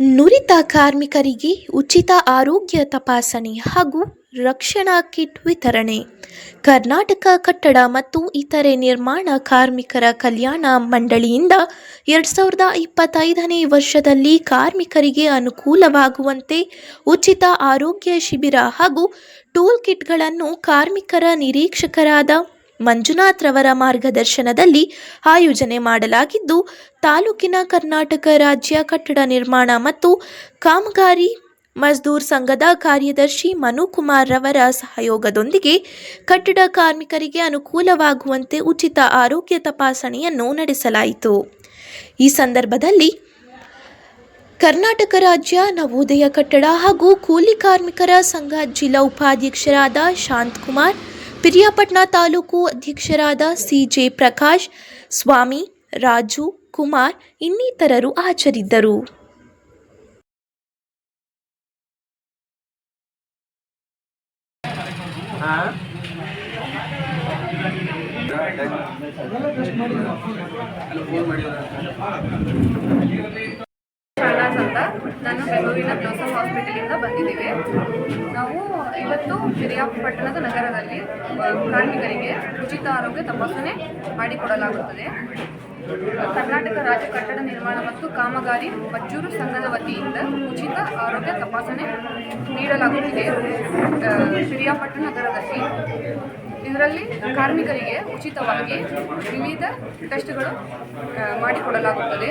ನುರಿತ ಕಾರ್ಮಿಕರಿಗೆ ಉಚಿತ ಆರೋಗ್ಯ ತಪಾಸಣೆ ಹಾಗೂ ರಕ್ಷಣಾ ಕಿಟ್ ವಿತರಣೆ. ಕರ್ನಾಟಕ ಕಟ್ಟಡ ಮತ್ತು ಇತರೆ ನಿರ್ಮಾಣ ಕಾರ್ಮಿಕರ ಕಲ್ಯಾಣ ಮಂಡಳಿಯಿಂದ ಎರಡು ಸಾವಿರದ ಇಪ್ಪತ್ತೈದನೇ ವರ್ಷದಲ್ಲಿ ಕಾರ್ಮಿಕರಿಗೆ ಅನುಕೂಲವಾಗುವಂತೆ ಉಚಿತ ಆರೋಗ್ಯ ಶಿಬಿರ ಹಾಗೂ ಟೂಲ್ ಕಿಟ್ಗಳನ್ನು ಕಾರ್ಮಿಕರ ನಿರೀಕ್ಷಕರಾದ ಮಂಜುನಾಥ್ ರವರ ಮಾರ್ಗದರ್ಶನದಲ್ಲಿ ಆಯೋಜನೆ ಮಾಡಲಾಗಿದ್ದು, ತಾಲೂಕಿನ ಕರ್ನಾಟಕ ರಾಜ್ಯ ಕಟ್ಟಡ ನಿರ್ಮಾಣ ಮತ್ತು ಕಾಮಗಾರಿ ಮಜ್ದೂರ್ ಸಂಘದ ಕಾರ್ಯದರ್ಶಿ ಮನುಕುಮಾರ್ ರವರ ಸಹಯೋಗದೊಂದಿಗೆ ಕಟ್ಟಡ ಕಾರ್ಮಿಕರಿಗೆ ಅನುಕೂಲವಾಗುವಂತೆ ಉಚಿತ ಆರೋಗ್ಯ ತಪಾಸಣೆಯನ್ನು ನಡೆಸಲಾಯಿತು. ಈ ಸಂದರ್ಭದಲ್ಲಿ ಕರ್ನಾಟಕ ರಾಜ್ಯ ನವೋದಯ ಕಟ್ಟಡ ಹಾಗೂ ಕೂಲಿ ಕಾರ್ಮಿಕರ ಸಂಘ ಜಿಲ್ಲಾ ಉಪಾಧ್ಯಕ್ಷರಾದ ಶಾಂತಕುಮಾರ್ ಪಿರಿಯಾಪಟ್ಟಣ ತಾಲೂಕು ಅಧ್ಯಕ್ಷರಾದ ಸಿಜೆ ಪ್ರಕಾಶ್, ಸ್ವಾಮಿ ರಾಜು ಕುಮಾರ್ ಇನ್ನಿತರರು ಹಾಜರಿದ್ದರು. ನಾನು ಬೆಂಗಳೂರಿನ ಬ್ಲೋಸಮ್ ಹಾಸ್ಪಿಟಲಿಂದ ಬಂದಿದ್ದೀವಿ. ನಾವು ಇವತ್ತು ಪಿರಿಯಾಪಟ್ಟಣದ ನಗರದಲ್ಲಿ ಕಾರ್ಮಿಕರಿಗೆ ಉಚಿತ ಆರೋಗ್ಯ ತಪಾಸಣೆ ಮಾಡಿಕೊಡಲಾಗುತ್ತದೆ. ಕರ್ನಾಟಕ ರಾಜ್ಯ ಕಟ್ಟಡ ನಿರ್ಮಾಣ ಮತ್ತು ಕಾಮಗಾರಿ ಮಜ್ಜೂರು ಸಂಘದ ವತಿಯಿಂದ ಉಚಿತ ಆರೋಗ್ಯ ತಪಾಸಣೆ ನೀಡಲಾಗುತ್ತಿದೆ. ಆ, ಪಿರಿಯಾಪಟ್ಟಣ ನಗರದಲ್ಲಿ ಇದರಲ್ಲಿ ಕಾರ್ಮಿಕರಿಗೆ ಉಚಿತವಾಗಿ ವಿವಿಧ ಟೆಸ್ಟ್ಗಳು ಮಾಡಿಕೊಡಲಾಗುತ್ತದೆ.